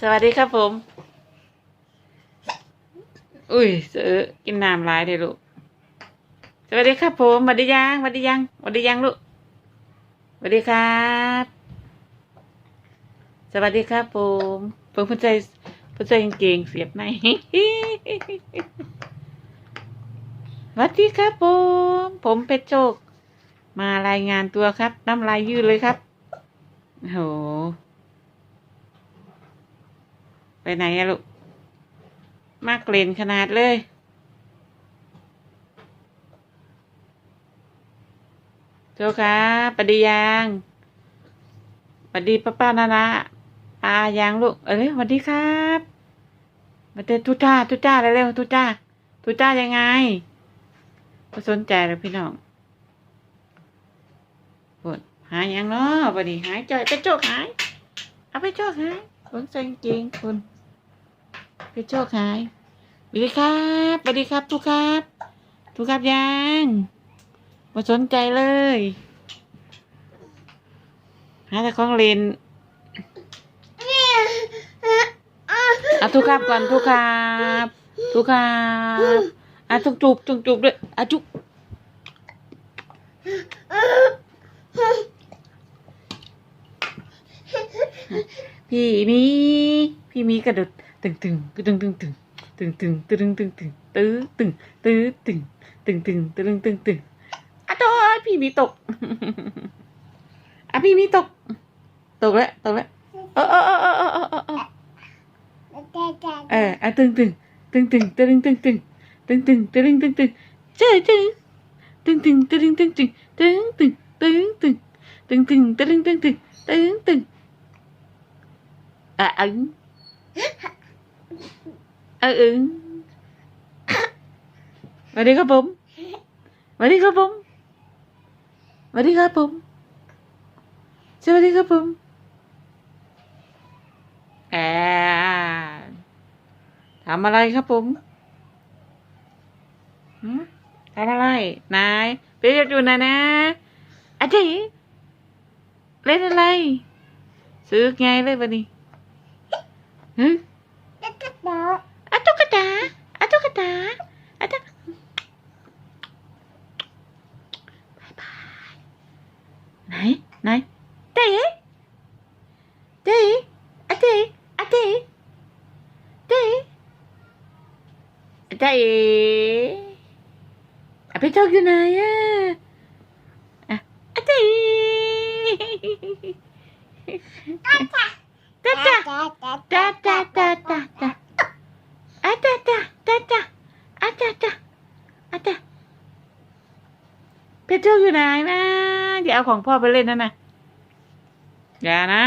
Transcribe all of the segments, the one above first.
สวัสดีครับผม อุ้ยเสือกินน้ำลายเลยลูก สวัสดีครับผมวัสดียังวัสดียังวัสดียังลูกสวัสดีครับ สวัสดีครับผมผมผู้ใจผู้ใจเก่งเสียบในสวัสดีครับผม ผมเพชรโชคมารายงานตัวครับ น้ำลายยืดเลยครับโอ้โห ไปไหนอะลูก มากเลนขนาดเลย โจครับปฏิยังปฏิป้าป้านานาอายังลูก เอ้ยสวัสดีครับมาเต้ทุจ้าทุจ้าเร็วๆทุจ้าทุจ้ายังไงก็สนใจแล้วพี่น้องปวดหายยังเนาะบัดนี้หายใจไปโจกหาย เอาไปโจกหายเบิ่งใส่งเกงคุณ ไปโจกหายสวัสดีครับสวัสดีครับทุกครับ ทุกครับยังมาสนใจเลยหาแต่ของเล่นเอาทุกครับก่อนทุกครับทุกครับอะจุกจุบจุกจุบด้วยอะจุบพี่มี พี่มีกระโดด ตึงตึงตึงตึงตึงตึงตึงตึงตึงตึงตื้อตึงตื้อตึงตึงตึงตึงตึงตึงอะโดยพี่หมีตกอะพี่หมีตกตกแล้วตกแล้วเออเออเออ เอออึงสวัสดีครับผมสวัสดีครับผมสวัสดีครับผมสวัสดีครับผมแอนทำอะไรครับผมทำอะไร นายไปเรียกอยู่นะนะอาจีเล่นอะไร ซื้อไงเลยวันนี้ฮึเล่นกระา ไหนไหนเต๋เต๋อะเต๋อะเต๋เจ๊เจ๊อะไปจอกอยู่ไหนอะอะอะเจ๊จ้าจ้าจ้าจ้าจ้าจ้าจ้าจ้าจ้า อย่าเอาของพ่อไปเล่นนะนะอย่านะ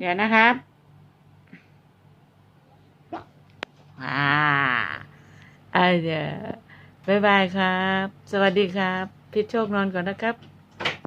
อย่านะครับอ่าอ่าเดี๋ยวบายบายครับ สวัสดีครับพี่โชคนอนก่อนนะครับ